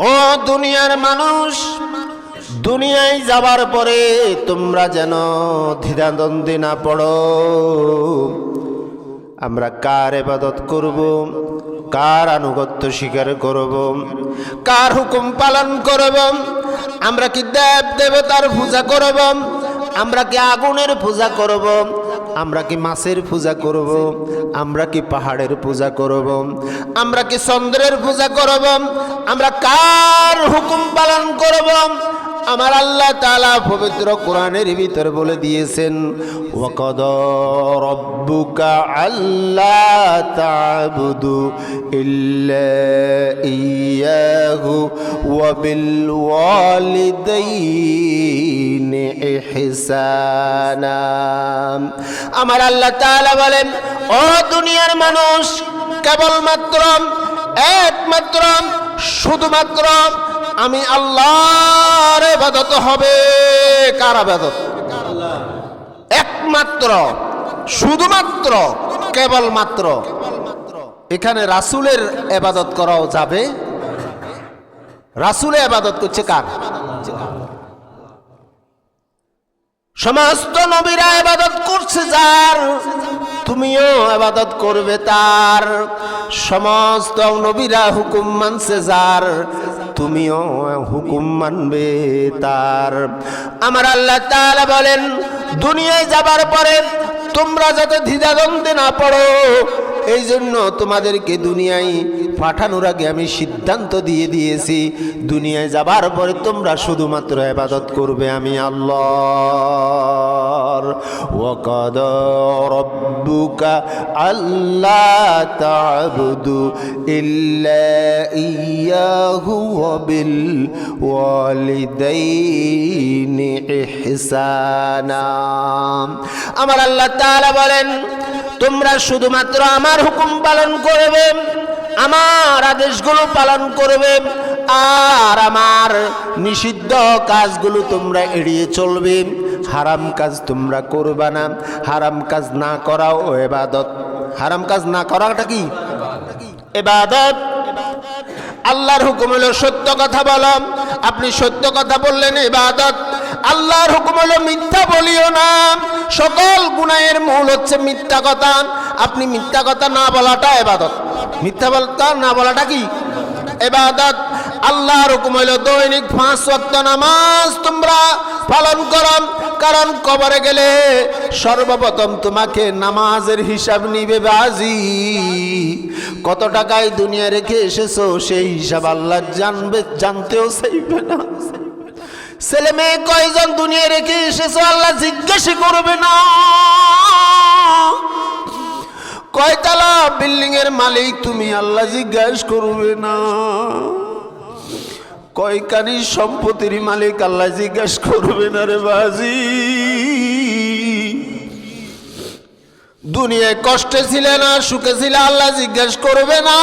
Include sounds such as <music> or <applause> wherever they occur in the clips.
ও দুনিয়ার মানুষ, দুনিয়ায় যাবার পরে তোমরা যেন দ্বিধাদ্বন্দ্বে না পড়ো। আমরা কার এবাদত করব? কার আনুগত্য স্বীকার করব? কার হুকুম পালন করব? আমরা কি দেব দেবতার পূজা করব? আমরা কি আগুনের পূজা করব? আমরা কি মাছের পূজা করব? আমরা কি পাহাড়ের পূজা করব? আমরা কি চন্দ্রের পূজা করব? আমরা কার হুকুম পালন করব? আমার আল্লাহ তাআলা পবিত্র কোরআনের ভিতর বলে দিয়েছেন, ওয়াকাদ রব্বুকা আল্লা তা'বুদু ইল্লা ইয়াহু ওয়া বিল ওয়ালিদাইনি ইহসানা। আমার আল্লাহ তাআলা বলেন, ও দুনিয়ার মানুষ, কেবলমাত্র, একমাত্র, শুধুমাত্র আমি আল্লাহর ইবাদত হবে। কার ইবাদত? একমাত্র, শুধুমাত্র, কেবলমাত্র। এখানে রাসূলের ইবাদত করাও যাবে। রাসূলের ইবাদত করছে কার? সমস্ত নবীরা ইবাদত করছে যার। তুমিও ইবাদত করবে তার। সমস্ত নবীরা হুকুম মানছে যার। তুমিও হুকুম মানবে তার। আমার আল্লাহ তাআলা বলেন, দুনিয়ায় যাবার পরে তোমরা যাতে দ্বিধাদ্বন্দ্বে না পড়ো এই জন্য তোমাদেরকে দুনিয়ায় পাঠানোর আগে আমি সিদ্ধান্ত দিয়ে দিয়েছি, দুনিয়ায় যাবার পরে তোমরা শুধুমাত্র ইবাদত করবে আমি আল্লাহ তা'বুদু ইল্লা ইয়াহু ওয়া বিল ওয়ালিদাইনি ইহসানা। আমার আল্লাহ তাআলা বলেন তোমরা শুধুমাত্র আমার হুকুম পালন করবে, আমার আদেশগুলো পালন করবে, আর আমার নিষিদ্ধ কাজগুলো তোমরা এড়িয়ে চলবে। হারাম কাজ তোমরা করবা না। হারাম কাজ না করাও এবাদত। হারাম কাজ না করাটা কি? এবাদত। আল্লাহর হুকুম হলো সত্য কথা বলো। আপনি সত্য কথা বললেন এবাদত। আল্লাহর হুকুম হলো মিথ্যা বলিও না। সকল গুনাহের মূল হচ্ছে মিথ্যা কথা। আপনি মিথ্যা কথা না বলাটা এবাদত। মিথ্যা বলতা না বলাটা কি? এবাদত। আল্লাহ হুকুম হলো দৈনিক পাঁচ ওয়াক্ত নামাজ তোমরা পালন করো। কারণ কবরে গেলে সর্বপ্রথম তোমাকে নামাজের হিসাব নিবে বাজি। কত টাকায় দুনিয়া রেখে এসেছ সেই হিসাব আল্লাহ জানবে, জানতেও চাইবে না। ছেলে মেয়ে কয়জন দুনিয়া রেখে এসেছ? আল্লাহ জিজ্ঞাসা করবে না। কয়তলা বিল্ডিং এর মালিক তুমি? আল্লাহ জিজ্ঞাসা করবে না। কয়কানি সম্পত্তির মালিক আল্লাহ জিজ্ঞাসা করবে না রে বাজি। দুনিয়ায় কষ্টে ছিলে না, সুখে ছিলে, আল্লাহ জিজ্ঞেস করবে না।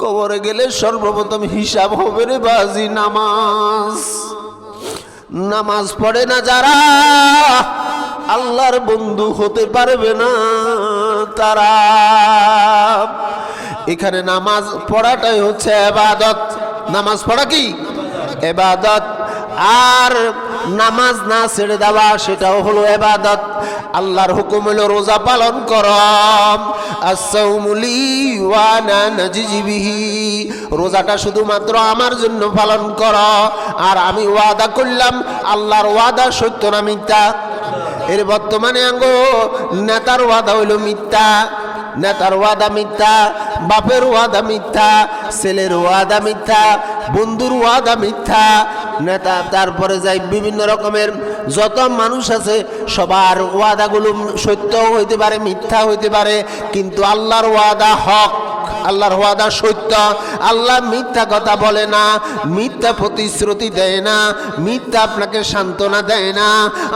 কবরে গেলে সর্বপ্রথম হিসাব হবে রে বাজি, নামাজ। নামাজ পড়ে না যারা আল্লাহর বন্ধু হতে পারবে না তারা। এখানে নামাজ পড়াটাই হচ্ছে এবাদত। নামাজ পড়া কি? এবাদত। আর নামাজ না ছেড়ে দেওয়া, সেটাও হলো এবাদত আল্লাহর হুকুম হলো রোজা পালন কর। আসাউমুলি রোজাটা শুধুমাত্র আমার জন্য পালন কর। আর আমি ওয়াদা করলাম, আল্লাহর ওয়াদা সত্য না মিথ্যা? এর বর্তমানে আঙ্গ, নেতার ওয়াদা হইল মিথ্যা। নেতার ওয়াদা মিথ্যা, বাপের ওয়াদা মিথ্যা, ছেলের ওয়াদা মিথ্যা, বন্ধুর ওয়াদা মিথ্যা। নেতা, তারপরে যাই বিভিন্ন রকমের যত মানুষ আছে, সবার ওয়াদাগুলো সত্য হইতে পারে, মিথ্যা হইতে পারে, কিন্তু আল্লাহর ওয়াদা হক, আল্লাহর ওয়াদা সত্য। আল্লাহ মিথ্যা কথা বলে না, মিথ্যা প্রতিশ্রুতি দেয় না, মিথ্যা আপনাকে সান্ত্বনা দেয় না।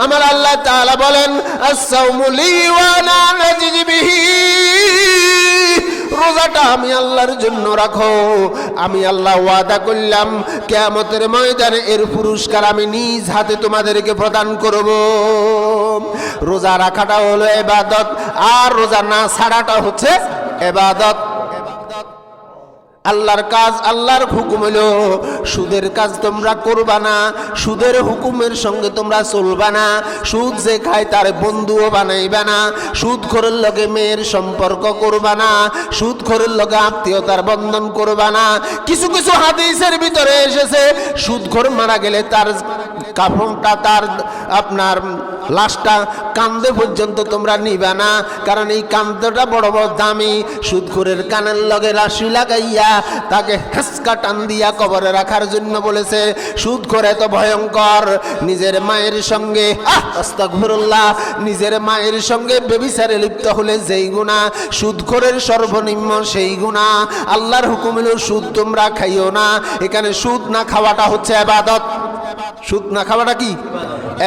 আমার আল্লাহ তাআলা বলেন আসাউমুলি ওয়ানা নাজিবিহি রোজাটা আমি আল্লাহর জন্য রাখো। আমি আল্লাহ ওয়াদা করলাম, কেয়ামতের ময়দানে এর পুরস্কার আমি নিজ হাতে তোমাদেরকে প্রদান করব। রোজা রাখাটা হলো এবাদত, আর রোজা না ছাড়াটা হচ্ছে এবাদত। আল্লাহর কাজ আল্লাহর হুকুম হলো, সুদের কাজ তোমরা করবা না, সুদের হুকুমের সঙ্গে তোমরা চলবা না, সুদ যে খায় তার বন্ধুও বানাইবা না, সুদ খোরের লগে মেয়ের সম্পর্ক করবা না, সুদ খোরের লগে আত্মীয়তার বন্ধন করবা না। কিছু কিছু হাদিসের ভিতরে এসেছে, সুদ সুদখোর মারা গেলে তার কাফনটা, তার আপনার লাশটা কান্দে পর্যন্ত তোমরা নিবা না, কারণ এই কান্দটা বড় বড় দামি সুদখোরের কানের লগে রাশি লাগাইয়া তাকে হেসকা টান দিয়া কবরে রাখার জন্য বলেছে সুদখোর এত ভয়ঙ্কর। নিজের মায়ের সঙ্গে আস্তাগফিরুল্লাহ, নিজের মায়ের সঙ্গে বেবিচারে লিপ্ত হলে যেই গুণা সুদখোরের সর্বনিম্ন সেই গুণা আল্লাহর হুকুম হলো, সুদ তোমরা খাইও না। এখানে সুদ না খাওয়াটা হচ্ছে আবাদত সুদ না খাওয়াটা কি?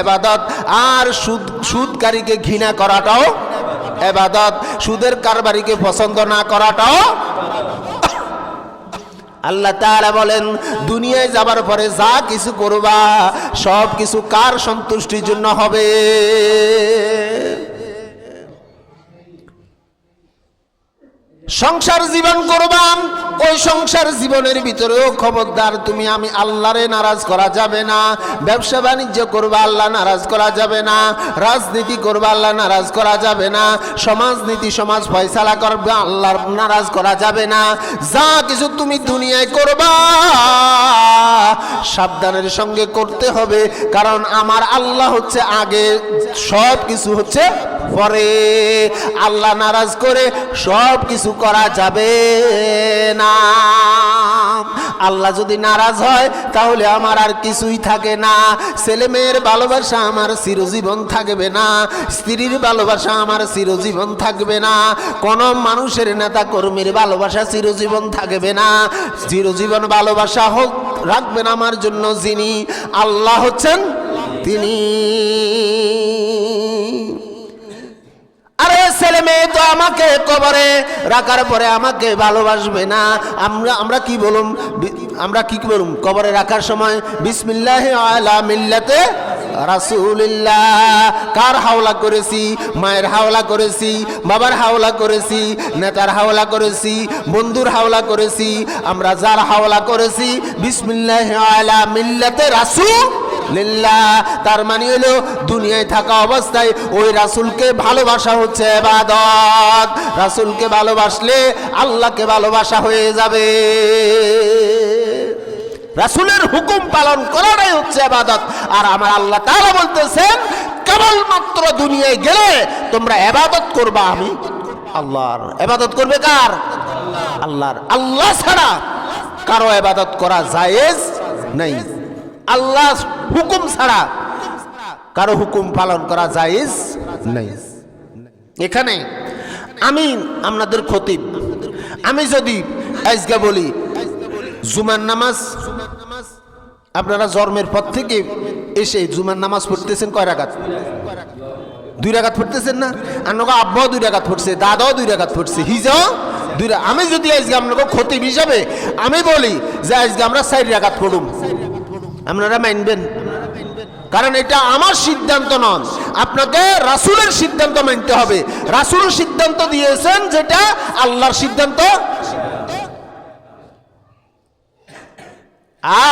এবাদত। আর সুদ, সুদকারীকে ঘৃণা করাটাও এবাদত। সুদের কারবারিকে পছন্দ না করাটাও আল্লাহ তাআলা বলেন, দুনিয়ায় যাবার পরে যা কিছু করবা, সব কিছু কার সন্তুষ্টির জন্য হবে? সংসার জীবন করবাম ওই সংসার জীবনের ভিতরেও খবরদার, তুমি আমি আল্লাহরে নারাজ করা যাবে না। ব্যবসা বাণিজ্য করবা, আল্লাহ নারাজ করা যাবে না। রাজনীতি করবা, আল্লাহ নারাজ করা যাবে না। সমাজনীতি, সমাজ ফয়সালা করবে, আল্লাহ নারাজ করা যাবে না। যা কিছু তুমি দুনিয়ায় করবা, সাবধানের সঙ্গে করতে হবে। কারণ আমার আল্লাহ হচ্ছে আগে, সব কিছু হচ্ছে পরে। আল্লাহ নারাজ করে সব কিছু করা যাবে না। আল্লাহ যদি নারাজ হয়, তাহলে আমার আর কিছুই থাকে না। ছেলে মেয়ের ভালোবাসা আমার চিরজীবন থাকবে না। স্ত্রীর ভালোবাসা আমার চিরজীবন থাকবে না। কোন মানুষের নেতা কর্মীর ভালোবাসা চিরজীবন থাকবে না। চিরজীবন ভালোবাসা হোক, রাখবেন আমার জন্য যিনি। আল্লাহ হচ্ছেন তিনি। ছেলে মেয়ে তো আমাকে কবরে রাখার পরে আমাকে ভালোবাসবে না। আমরা আমরা কি বলুম? আমরা কি বলুম? কবরে রাখার সময় বিসমিল্লাহ আলা মিল্লাতে রাসূলিল্লাহ। কার হাওলা করেছি? মায়ের হাওলা করেছি? বাবার হাওলা করেছি? নেতার হাওলা করেছি? বন্ধুর হাওলা করেছি? আমরা যার হাওলা করেছি? বিসমিল্লাহ আলা মিল্লাতে রাসূল লিল্লাহ তার মানে হলো, দুনিয়ায় থাকা অবস্থায় ওই রাসূলকে ভালোবাসা হচ্ছে এবাদত রাসূলকে ভালোবাসলে আল্লাহকে ভালোবাসা হয়ে যাবে। রাসূলের হুকুম পালন করাটাই হচ্ছে আবাদত আর আমার আল্লাহ তাআলা বলতেছেন, কেবলমাত্র দুনিয়ায় গেলে তোমরা এবাদত করবা। আমি আল্লাহর। এবাদত করবে কার? আল্লাহর। আল্লাহ ছাড়া কারও এবাদত করা জায়েজ নাই। আল্লাহ হুকুম ছাড়া কারও হুকুম পালন করা জায়েজ নাই। এখানে আমি আপনাদের খতিব। আমি যদি আজকে বলি, জুমার নামাজ, আপনারা জন্মের পর থেকে এসে জুমার নামাজ পড়তেছেন কয় রাগাত দুই রাগাত পড়তেছেন না? আপনাকে আব্বাও দুই রাগাত পড়ছে, দাদাও দুই রাগাত পড়ছে, হিজাও দুই আমি যদি আজকে আপনাকে খতিব হিসাবে আমি বলি যে আজকে আমরা চার রাগাত পড়ুম। আপনারা মানবেন কারণ এটা আমার সিদ্ধান্ত নন আপনাকে রাসুলের সিদ্ধান্ত মানতে হবে। রাসূল সিদ্ধান্ত দিয়েছেন যেটা আল্লাহর সিদ্ধান্ত।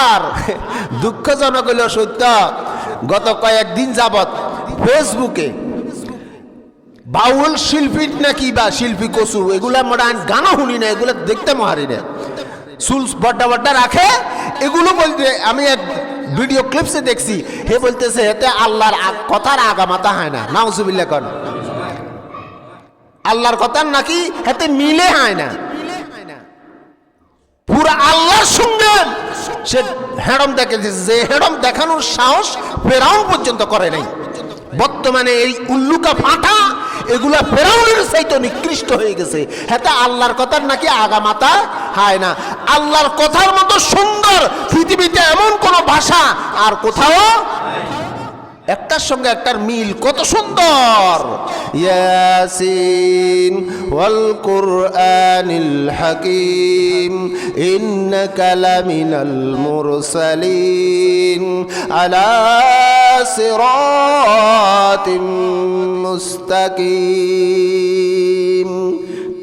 আর দুঃখজনক হইল সত্য, গত কয়েকদিন যাবৎ ফেসবুকে বাউল শিল্পী নাকি বা শিল্পী কসু, এগুলা মোটা গানও শুনি না, এগুলো দেখতে মহারি না চুল বড্ডা বড্ডা রাখে, এগুলো বলতে আমি এক ভিডিও ক্লিপসে দেখছি। হে বলতেছে, এতে আল্লাহর কথার আগামাতা হয় না। নাউজুবিল্লা কন। আল্লাহর কথার নাকি এতে মিলে হয় না। পুরো আল্লাহর সঙ্গে সে হেড়ম দেখেছে যে হেড়ম দেখানোর সাহস ফেরাউন পর্যন্ত করে নাই। বর্তমানে এই উল্লুকা ফাঁটা, এগুলা ফেরাউনের চাইতে নিকৃষ্ট হয়ে গেছে। হ্যাঁ আল্লাহর কথার নাকি আগামাতা? হয় না। আল্লাহর কথার মতো সুন্দর পৃথিবীতে এমন কোনো ভাষা আর কোথাও একটার সঙ্গে একটার মিল কত সুন্দর। ইয়াসিন ওয়াল কুরআনিল হাকিম, ইন্নাকা লামিনাল মুরসালিন, আলা সিরাতিম মুস্তাকিম।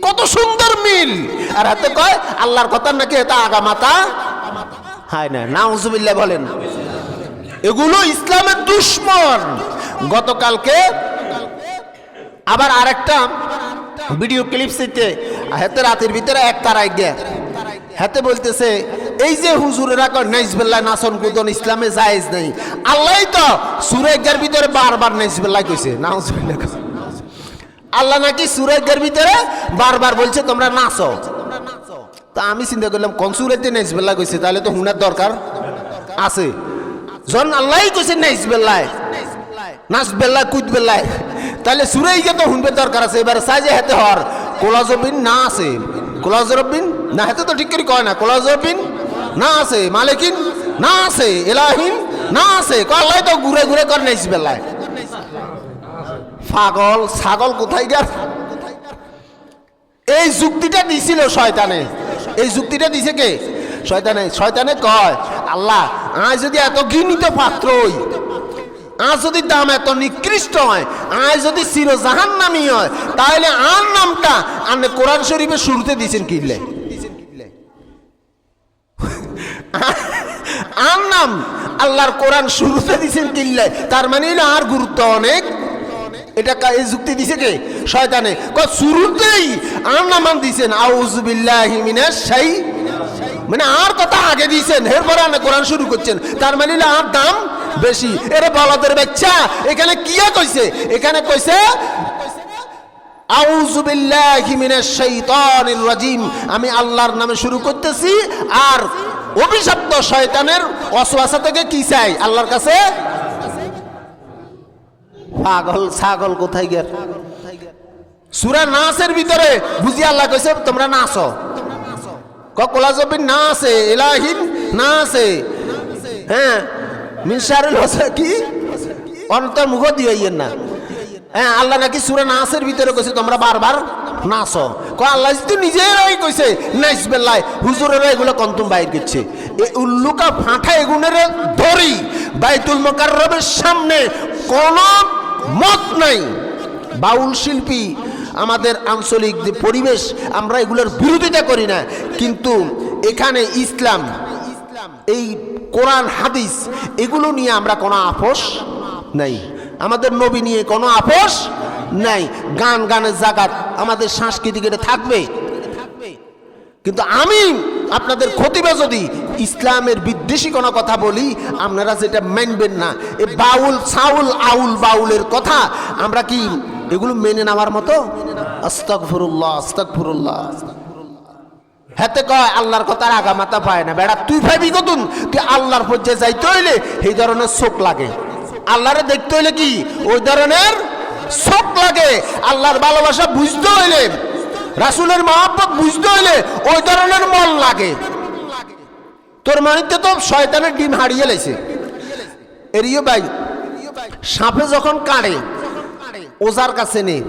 কত সুন্দর মিল। আর হাতে কয়, আল্লাহর কথা নাকি এটা আগা মাতা হায় না, নাউজুবিল্লাহ বলেন। এগুলো ইসলামের দুশ্মন। গতকালকে আবার আরেকটা ভিডিও ক্লিপ সিতে হাতে রাতের ভিতরে এক তারাই গে হাতে বলতেছে, এই যে হুজুরেরা কয়, নাইজবেল্লাহ নাসন কুদন, ইসলামে জায়েজ নেই। আল্লাহ তো সুরেগার ভিতরে বারবার নাইজবেল্লাহ কইছে, নাউজুবিল্লাহ কইছে। আল্লাহ নাকি সুরেগার ভিতরে বারবার বলছে, তোমরা নাচো। তা আমি চিন্তা করলাম, কোন সুরেতে নাইজবেল্লাহ কইছে? তাহলে তো হুনার দরকার আছে। জন আল্লাহই কইছে নাইজবেল্লাহ নাচ বেল্লায় কুদ বেল্লায় তাহলে সুরেই গে তো হুনবে দরকার আছে, এবার সাইজে হেতে হর কোলাজবিন না আছে। কোলাজরবিন না হেতে তো ঠিক করে কয় না। কোলাজবিন না আছে। মালিকিন? না আছে। এলাহিন না আছে। কল্লাই তো ঘুরে ঘুরে কর নাইস বেল্লায় পাগল, ছাগল কোথায় গেল? এই যুক্তিটা দিছিল শয়তানে। এই যুক্তিটা দিছে কে? শয়তানে। শয়তানে কয় আল্লাহ আজ যদি এত ঘৃণিত পাত্রই আজ যদি দাম এত নিকৃষ্ট হয় আজ যদি চির জাহান নামি হয় তাহলে আর নামটা আপনি কোরআন শরীফের শুরুতে দিয়েছেন কিনলে <laughs> আর নাম আল্লাহর কোরআন শুরুতে দিয়েছেন কিনলে তার মানে আর গুরুত্ব অনেক এটা এই যুক্তি দিছে কে? শয়তানে। শুরুতেই আর নামান দিছেন আউজুবিল্লাহি শাই মানে আর কথা আগে দিয়েছেন, এরপরে আপনি কোরআন শুরু করছেন। তার মানে আর দাম বেশি। এরে বলদের বাচ্চা, এখানে কিয়া কইছে? এখানে কইছে আমি আল্লাহর নামে শুরু করতেছি, আর অভিশপ্ত শয়তানের অসওয়াসা থেকে কি চাই? আল্লাহর কাছে পাগল, ছাগল কোথায় গেল সুরা নাচের ভিতরে বুঝি আল্লাহ কইছে, তোমরা নাচো। ককলা জবিন না আছে এলাহিন না আছে হ্যাঁ মিনসারুল হোসে কি? অন্তর মুখ দিয়ে না। হ্যাঁ আল্লাহ নাকি সুরা নাচের ভিতরে কইছে, তোমরা বারবার নাচো। ক আল্লাহ তো নিজেরাই কইছে নাইস বেলায় হুজুরেরা এগুলো কন্তুম বাইর করছে। এই উল্লুকা ফাঁটা এগুনের ধরি, বাইতুল মোকাররবের সামনে কোন মত নাই। বাউল শিল্পী, আমাদের আঞ্চলিক যে পরিবেশ, আমরা এগুলোর বিরোধিতা করি না। কিন্তু এখানে ইসলাম, এই কোরআন, হাদিস, এগুলো নিয়ে আমরা কোনো আপোষ নাই। আমাদের নবী নিয়ে কোনো আপোষ নাই। গান, গানের জাগাত আমাদের সাংস্কৃতিক এটা থাকবে। কিন্তু আমি আপনাদের খতিবে যদি ইসলামের বিদ্বেষী কোনো কথা বলি, আপনারা যেটা মানবেন না। এ বাউল, সাউল, আউল বাউলের কথা আমরা কি এগুলো মেনে নেওয়ার মতো? আস্তক ফুরুল্লাহ আস্তক কয়, আল্লাহর কথার আগা মাথা পায় না। বেড়া, তুই ভাবি কতুন তুই আল্লাহর পর্যায়ে যাইতে হইলে এই ধরনের চোখ লাগে। আল্লাহরে দেখতে হইলে কি? ওই ধরনের চোখ লাগে। আল্লাহর ভালোবাসা বুঝতে হইলে রাসুলের মহাব্বত বুঝতে হইলে ওই ধরনের মন লাগে। তোর মানিতে তো শয়তানের ডিম হারিয়ে লাইছে। এরিও ভাই, সাপে যখন কাড়ে, ওজার কাছে নেই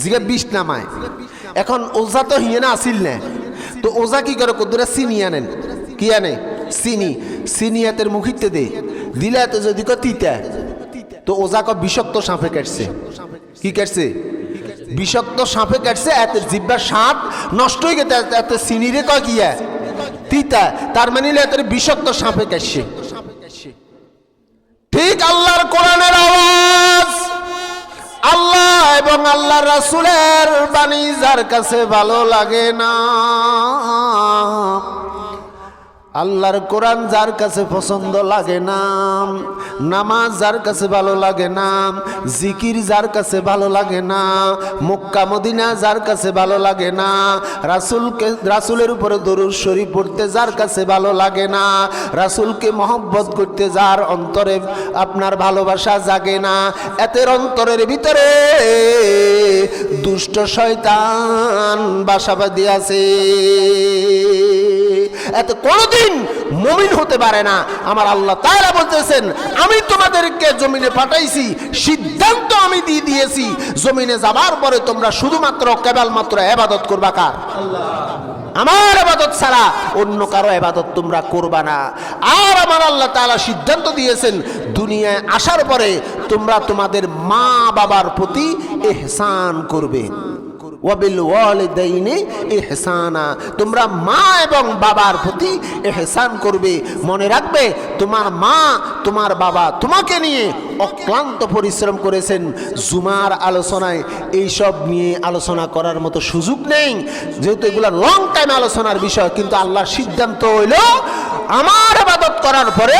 জিগে বিষ নামায়। এখন ওজা তো হিয়ে না, আসিল না। তো ওজা কি করে? কদ্দুরা চিনি আনেন। কি আনে? চিনি। চিনি এতের মুখিতে দে। দিলে এত যদি কো তিতা। তো ওজা ক বিষাক্ত সাপে কাটছে। কি কাটছে? বিষাক্ত সাপে কাটছে, এত জিব্বার স্বাদ নষ্ট হয়ে গেছে, এত- চিনিরে কয় কি এ? তিতা। তার মানে এত বিষাক্ত সাপে কাটছে। ঠিক আল্লাহর কোরআনের আওয়াজ। আল্লাহ এবং আল্লাহ রাসুলের বাণী যার কাছে ভালো লাগে না। আল্লাহর কোরআন যার কাছে পছন্দ লাগে না নামাজ যার কাছে ভালো লাগে না জিকির যার কাছে ভালো লাগে না, মক্কা, মদিনা যার কাছে ভালো লাগে না, রাসুলকে, রাসুলের উপরে দরুদ শরীফ পড়তে যার কাছে ভালো লাগে না, রাসুলকে মহব্বত করতে যার অন্তরে আপনার ভালোবাসা জাগে না, এতের অন্তরের ভিতরে দুষ্ট শয়তান বাসাবাদী আছে। এত কোনোদিন মমিন হতে পারে না। আমার আল্লাহ তাআলা বলতেছেন, আমি তোমাদেরকে জমিনে পাঠাইছি, সিদ্ধান্ত আমি দিয়ে দিয়েছি, জমিনে যাবার পরে তোমরা শুধুমাত্র কেবলমাত্র এবাদত করবা কার? আমার আবাদত ছাড়া অন্য কারও আবাদত তোমরা করবা না। আর আমার আল্লাহ তাআলা সিদ্ধান্ত দিয়েছেন, দুনিয়ায় আসার পরে তোমরা তোমাদের মা বাবার প্রতি এহসান করবে। ওয়াবিল তোমরা মা এবং বাবার প্রতি এহসান করবে। মনে রাখবে, তোমার মা, তোমার বাবা তোমাকে নিয়ে অক্লান্ত পরিশ্রম করেছেন। জুমার আলোচনায় এইসব নিয়ে আলোচনা করার মতো সুযোগ নেই। যেহেতু এগুলো লং টাইম আলোচনার বিষয়, কিন্তু আল্লাহর সিদ্ধান্ত হইল আমার আবাদত করার পরে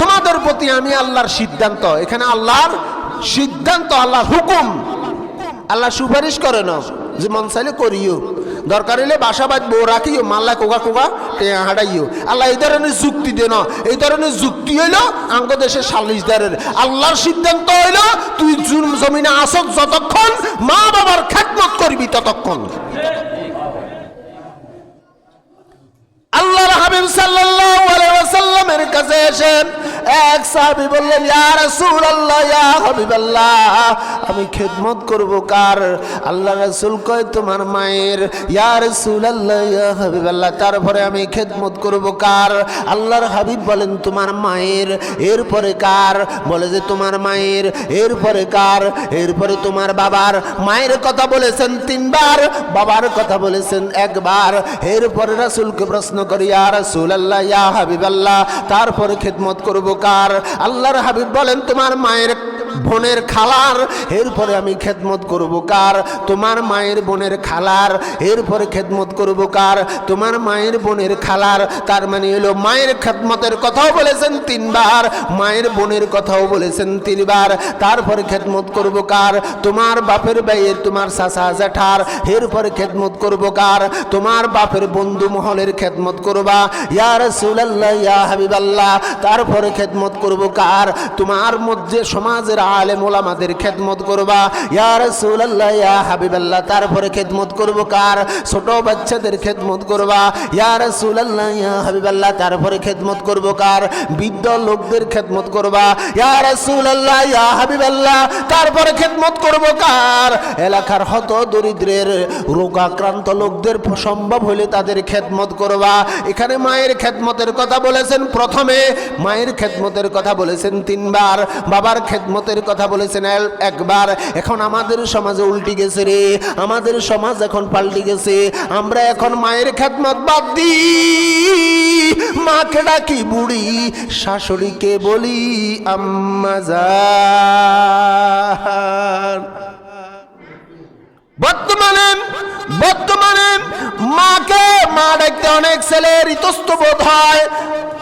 তোমাদের প্রতি আমি আল্লাহর সিদ্ধান্ত। এখানে আল্লাহর সিদ্ধান্ত, আল্লাহর হুকুম। আল্লাহ সুপারিশ করে না যে মন চাইলে করিও। দরকার হলে বাসা বাঁধবো, রাখিও, মাল্লা কোকা কোকা হাঁটাইও আল্লাহ এই ধরনের যুক্তি দে না। এই ধরনের যুক্তি হইল আঙ্গ দেশের সালিশদারের। আল্লাহর সিদ্ধান্ত হইল তুই জুম- জমিনে আসক যতক্ষণ মা বাবার খ্যাতমত করবি ততক্ষণ। আল্লাহর হাবিব সাল্লাল্লাহু আলাইহি ওয়াসাল্লামের কাছে এসে এক সাহাবী বললেন, ইয়া রাসূলুল্লাহ, ইয়া হাবিবাল্লাহ, আমি খেদমত করব কার? আল্লাহ রাসূল কয়, তোমার মায়ের। ইয়া রাসূলুল্লাহ, ইয়া হাবিবাল্লাহ, তারপরে আমি খেদমত করব কার? আল্লাহর হাবিব বলেন, তোমার মায়ের। এরপরে কার? বলে যে, তোমার মায়ের। এরপরে কার? এরপরে তোমার বাবার। মায়ের কথা বলেছেন তিনবার। বাবার কথা বলেছেন একবার। এরপরে রাসূলকে প্রশ্ন করি, ইয়া আল্লাহ ইয়া হাবিবাল্লাহ, তারপরে খেদমত করব কার আল্লাহর হাবিব বলেন তোমার মায়ের বোনের খালার, এরপরে আমি খেদমত করব কার? তোমার মায়ের বোনের খালার, এরপরে খেদমত করব কার? তোমার মায়ের বোনের খালার, তার মানে হলো মায়ের খেদমতের কথাও বলেছেন তিনবার, মায়ের বোনের কথাও বলেছেন তিনবার, তারপরে খেদমত করব কার? তোমার বাপের বাইয়ের তোমার চাচা জ্যাঠার এরপরে খেদমত করব কার? তোমার বাপের বন্ধু মহলের খেদমত করবা ইয়ার রাসূলুল্লাহ, ইয়া হাবিবাল্লাহ, তারপরে খেদমত করব কার? তোমার মধ্যে সমাজের আলেম ওলামাদের খেদমত করবা। ইয়া রাসূলুল্লাহ, ইয়া হাবিবাল্লাহ, তারপরে খেদমত করব কার? ছোট বাচ্চাদের খেদমত করবা। ইয়া রাসূলুল্লাহ, ইয়া হাবিবাল্লাহ, তারপরে খেদমত করব কার? বৃদ্ধ লোকদের খেদমত করবা। ইয়া রাসূলুল্লাহ, ইয়া হাবিবাল্লাহ, তারপরে খেদমত করব কার? এলাকার হত দরিদ্রের, রোগাক্রান্ত লোকদের সম্ভব হলে তাদের খেদমত করবা। এখানে মায়ের খেদমতের কথা বলেছেন প্রথমে। মায়ের খেদমতের কথা বলেছেন তিনবার। বাবার খেদমতের কথা বলেছেন একবার। এখন আমাদের সমাজে উল্টি গেছে রে। আমাদের সমাজ এখন পাল্টি গেছে। আমরা এখন মায়ের খেদমত বাদ দিই। মাকে ডাকি বুড়ি, শাশুড়িকে বলি, আম্মা জান বর্তমানে বর্তমানে মাকে, মা ডাকতে অনেক ছেলের ইতস্তবোধ হয়।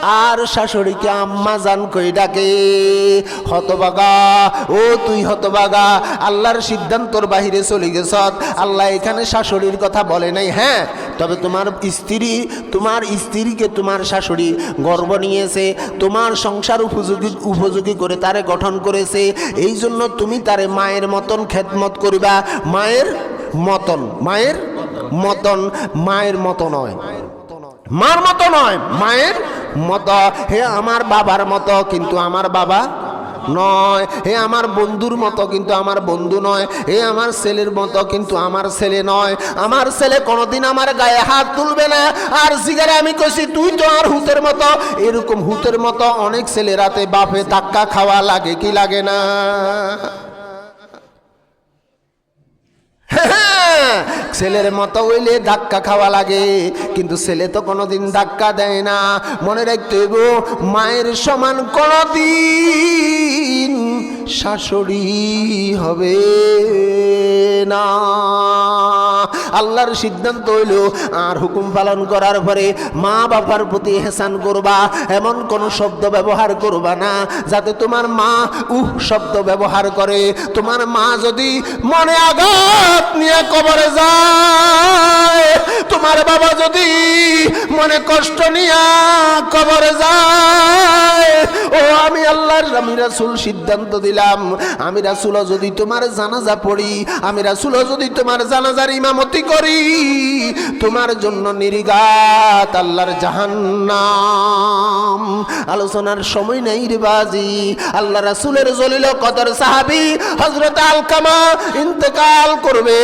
আর শাশুড়িকে আম্মা জান কই ডাকে, হতবাগা, ও তুই হতবাগা, আল্লাহর সিদ্ধান্তর বাহিরে চলে গেছ। আল্লাহ এখানে শাশুড়ির কথা বলে নাই হ্যাঁ? তবে তোমার স্ত্রী, তোমার স্ত্রীকে তোমার শাশুড়ি গর্ব নিয়েছে, তোমার সংসার উপযোগী উপযোগী করে তারে গঠন করেছে। এই জন্য তুমি তারে মায়ের মতন খেদমত করিবা। মায়ের মতন। মায়ের মতন, মায়ের মতো নয়। মার মতো নয়, মায়ের মতো। হে আমার বাবার মতো কিন্তু আমার বাবা নয়। হে আমার বন্ধুর মতো কিন্তু আমার বন্ধু নয়। হে আমার ছেলের মতো কিন্তু আমার ছেলে নয়। আমার ছেলে কোনোদিন আমার গায়ে হাত তুলবে না। আর জিগারে আমি কইছি, তুই তো আর হুতের মতো। এরকম হুতের মতো অনেক ছেলে রাতে বাপে ধাক্কা খাওয়া লাগে কি লাগে না? Hey! <laughs> ছেলের মতো হইলে ধাক্কা খাওয়া লাগে, কিন্তু ছেলে তো কোনোদিন ধাক্কা দেয় না। মনে রাখতে হইব, মায়ের সমান কোনোদিন শাশুড়ি হবে না। আল্লাহর সিদ্ধান্ত হইল, আর হুকুম পালন করার পরে মা বাবার প্রতি হেসান করবা, এমন কোন শব্দ ব্যবহার করবা না, যাতে তোমার মা উহ শব্দ ব্যবহার করে। তোমার মা যদি মনে আঘাত নিয়ে কবরে যায়। তোমার বাবা যদি মনে কষ্ট নিয়ে কবরে যায়, ও আমি আল্লাহর, আমি রাসুল সিদ্ধান্ত দিলাম। আমি রাসুল যদি তোমার জানাজা পড়ি, আমি রাসুল যদি তোমার জানাজার ইমামতি করি, তোমার জন্য নিরিগাত আল্লাহর জাহান্নাম। আলোচনার সময় নেই রে বাজি। আল্লাহ রাসুলের জলিল কদর সাহাবি হজরত আলকামা ইন্তেকাল করবে।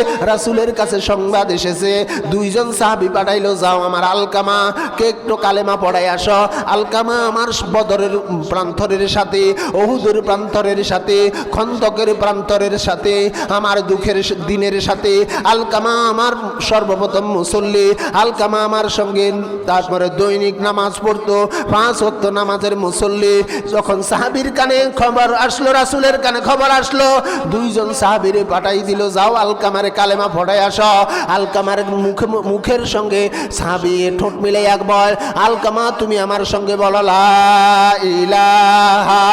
রাসুলের কাছে সংবাদ এসেছে, দুইজন সাহাবি পাঠাইলো, যাও আমার আলকামা, কে একটু কালেমা পড়াই আসো। আলকামা আমার বদরের প্রান্তরের সাথে, ওহুদের প্রান্তরের সাথে খন্দকের প্রান্তরের সাথে, আমার দুঃখের দিনের সাথে। আলকামা আমার সর্বপ্রথম মুসল্লি, আলকামা আমার সঙ্গে তারপরে দৈনিক নামাজ পড়তো, পাঁচ হত্য নামাজের মুসল্লি। যখন সাহাবির কানে খবর আসলো, রাসুলের কানে খবর আসলো, দুইজন সাহাবিরে পাঠাই দিল, যাও আলকামারে কালেমা ফটাই আসো। আলকামার মুখ মুখের সঙ্গে সাবি ঠোঁট মিলে এক বল আলকামা, তুমি আমার সঙ্গে বলো ইলাহা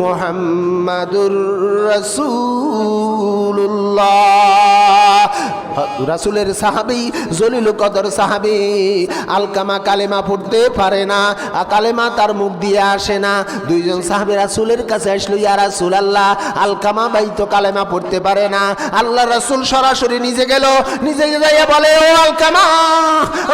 মুহাম্মাদুর রাসূলুল্লাহ। রাসুলের সাহাবি, জলিল কদর সাহাবি, আলকামা কালেমা পড়তে পারে না কালেমা তার মুখ দিয়ে আসে না। দুইজন সাহাবি রাসুলের কাছে আসলো, ইয়া রাসুল আল্লাহ আলকামা বাই তো কালেমা পড়তে পারে না। আল্লাহ রাসুল সরাসরি নিজে গেল, নিজে যাইয়া বলে, ও আলকামা,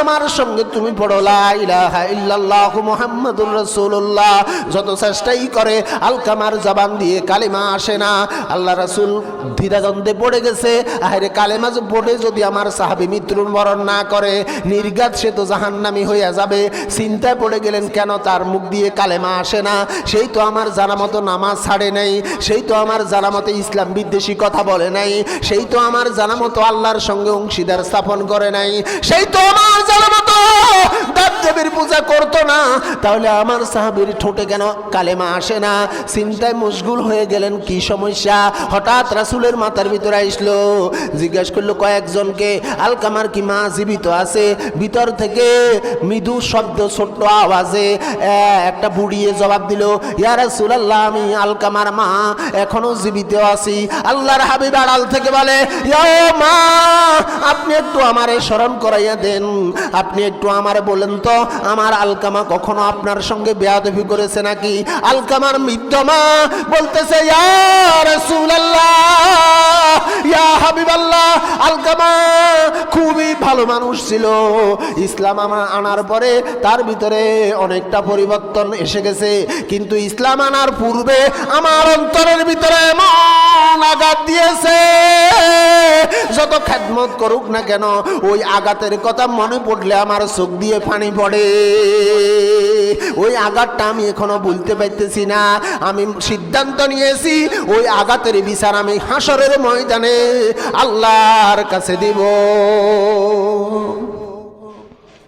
আমার সঙ্গে তুমি পড়ো, লা ইলাহা ইল্লাল্লাহু মুহাম্মাদুর রাসূলুল্লাহ। যত চেষ্টাই করে, আলকামার জবান দিয়ে কালেমা আসে না। আল্লাহ রাসুল ধীরাগন্ধে পড়ে গেছে। আরে কালেমা যে পড়ে যদি আমার সাহাবি মৃত্যুর মরণ না করে নির্গাত সে তো জাহান্নামি হইয়া যাবে। চিন্তায় পড়ে গেলেন, কেন তার মুখ দিয়ে কালেমা আসে না? সেই তো আমার জানা মতো নামাজ ছাড়ে নাই, সেই তো আমার জানা মতো ইসলাম বিদ্বেষী কথা বলে নাই, সেই তো আমার জানা মতো আল্লাহর সঙ্গে অংশীদার স্থাপন করে নাই, সেই তো আমার জানা মতো পূজা করতো না। তাহলে আমার সাহাবির ঠোঁটে কেন কালেমা আসে না? চিন্তায় মশগুল হয়ে গেলেন, কি সমস্যা? হঠাৎ রাসুলের মাথার ভিতরে আসলো, জিজ্ঞেস করল কয়েকজনকে আলকামার কি মা জীবিত আছে? ভিতর থেকে মৃদু শব্দ, ছোট্ট আওয়াজে একটা বুড়িয়ে জবাব দিল, ইয়া রাসূলুল্লাহ, আমি আলকামার মা, এখনও জীবিত আছি। আল্লাহর হাবিব আড়াল থেকে বলে মা, আপনি একটু আমারে স্মরণ করাইয়া দেন। আপনি একটু আমারে বলেন তো, আমার আলকামা কখনো আপনার সঙ্গে বেয়াদবি করেছে নাকি? আলকামার মৃত্যমা বলতেছে, ইয়া রাসূলুল্লাহ, ইয়া হাবিবাল্লাহ আলকামা খুবই ভালো মানুষ ছিল। ইসলাম আমার আনার পরে তার ভিতরে অনেকটা পরিবর্তন এসে গেছে। কিন্তু ইসলাম আনার পূর্বে আমার অন্তরের ভিতরে এমন আঘাত দিয়েছে। যত খেদমত করুক না কেন, ওই আঘাতের কথা মনে পড়লে আমার চোখ দিয়ে পানি পড়ে। ওই আঘাতটা আমি এখনও বলতে পারতেছি না। আমি সিদ্ধান্ত নিয়েছি, ওই আঘাতের বিচার আমি হাসরের ময়দানে আল্লাহর কাছে দিব।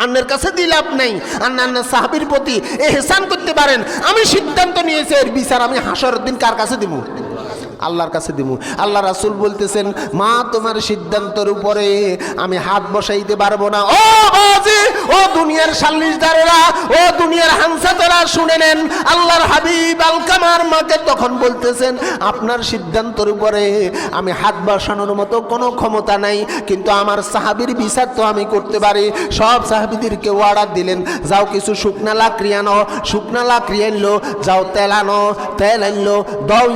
আন্নার কাছে দিলাপ নাই। আন্না আন্না সাহাবির প্রতি এহসান করতে পারেন। আমি সিদ্ধান্ত নিয়েছি, এর বিচার আমি হাসর দিন কার কাছে দিব? আল্লাহর কাছে দিব আল্লাহ রাসুল বলতেছেন, মা, তোমার সিদ্ধান্তের উপরে আমি হাত বসাইতে পারব না। ও বাজি ও দুনিয়ার সাল্লিশদারেরা ও দুনিয়ার হানসাতেরা, শুনে নেন, আল্লাহর হাবিব আলকামার মাকে তখন বলতেছেন, আপনার সিদ্ধান্তের উপরে আমি হাত বসানোর মতো কোনো ক্ষমতা নাই, কিন্তু আমার সাহাবির বিচার তো আমি করতে পারি। সব সাহাবিদেরকে অর্ডার দিলেন, যাও কিছু শুকনা লাকড়ি আনো। শুকনা লাকড়ি আনলো, যাও তেল আনো, তেল আনলো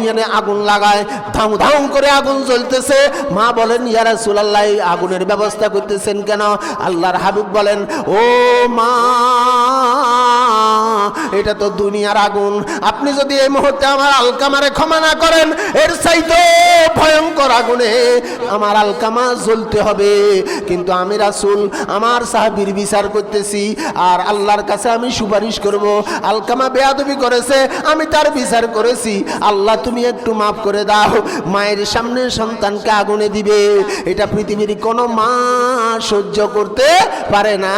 ইয়ানে আগুন লাগায়। ধাউ ধাউ করে আগুন জ্বলতেছে। মা বলেন ইয়ারা সুলাল্লাহ আগুনের ব্যবস্থা করতেছেন কেন? আল্লাহর হাবিব বলেন, ও মা, এটা তো দুনিয়ার আগুন। আপনি যদি এই মুহূর্তে আমার আলকামারে ক্ষমা না করেন, এর চাইতে ভয়ঙ্কর আগুনে আমার আলকামা জ্বলতে হবে। কিন্তু আমি রাসুল, আমার সাহাবির বিচার করতেছি আর আল্লাহর কাছে আমি সুপারিশ করব। আলকামা বেয়াদবি করেছে, আমি তার বিচার করেছি। আল্লাহ তুমি একটু মাফ করে দাও, মায়ের সামনে সন্তানকে আগুনে দিবে। এটা পৃথিবীর কোনো মা সহ্য করতে পারে না।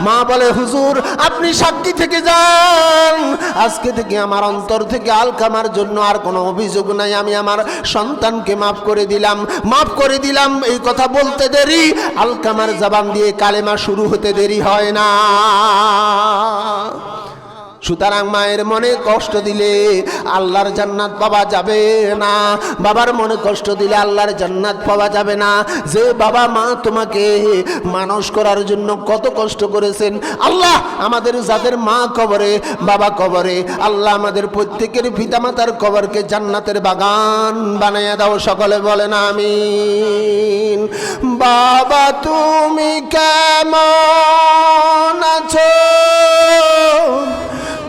মা বলে, হুজুর, আপনি সাক্ষী থেকে যান। আজকে থেকে আমার অন্তর থেকে আলকামার জন্য আর কোনো অভিযোগ নাই। আমি আমার সন্তানকে মাফ করে দিলাম, মাফ করে দিলাম, এই কথা বলতে দেরি। আলকামার জবান দিয়ে কালেমা শুরু হতে দেরি হয় না। সুতরাং মায়ের মনে কষ্ট দিলে আল্লাহর জান্নাত পাওয়া যাবে না। বাবার মনে কষ্ট দিলে আল্লাহর জান্নাত পাওয়া যাবে না। যে বাবা মা তোমাকে মানুষ করার জন্য কত কষ্ট করেছেন, আল্লাহ আমাদের যাদের মা কবরে, বাবা কবরে, আল্লাহ আমাদের প্রত্যেকের পিতামাতার কবরকে জান্নাতের বাগান বানাইয়া দাও, সকলে বলেন আমি বাবা তুমি কেমন আছো?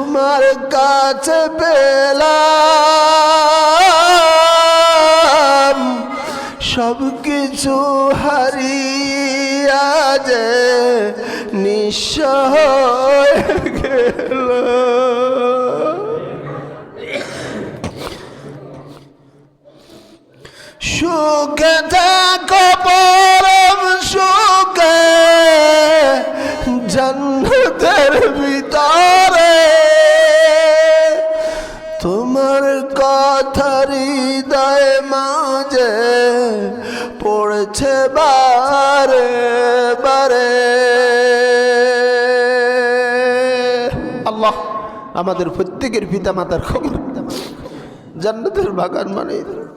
তোমার কাছে পেলাম সব কিছু হারিয়া যে হয়ে গেল। সুখে থাকো পরম সুখে, জন্নতের ভিতরে পড়েছে বারে বারে। আল্লাহ আমাদের প্রত্যেকের পিতা মাতার খবর জান্নাতের বাগান মানে